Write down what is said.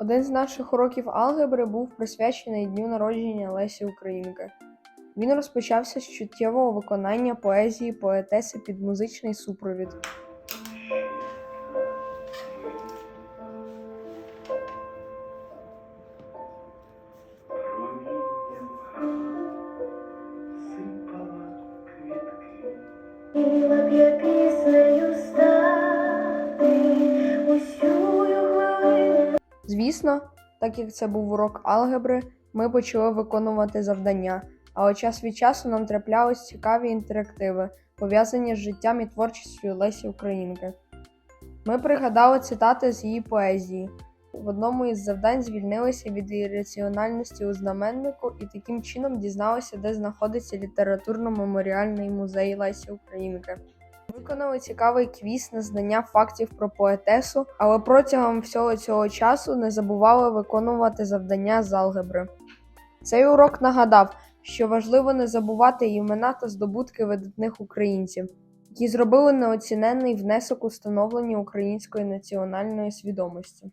Один з наших уроків алгебри був присвячений дню народження Лесі Українки. Він розпочався з чуттєвого виконання поезії поетеси під музичний супровід. Сипала квітки. Звісно, так як це був урок алгебри, ми почали виконувати завдання, але час від часу нам траплялись цікаві інтерактиви, пов'язані з життям і творчістю Лесі Українки. Ми пригадали цитати з її поезії. В одному із завдань звільнилися від ірраціональності у знаменнику і таким чином дізналися, де знаходиться літературно-меморіальний музей Лесі Українки. Виконали цікавий квіз на знання фактів про поетесу, але протягом всього цього часу не забували виконувати завдання з алгебри. Цей урок нагадав, що важливо не забувати імена та здобутки видатних українців, які зробили неоціненний внесок у становлення української національної свідомості.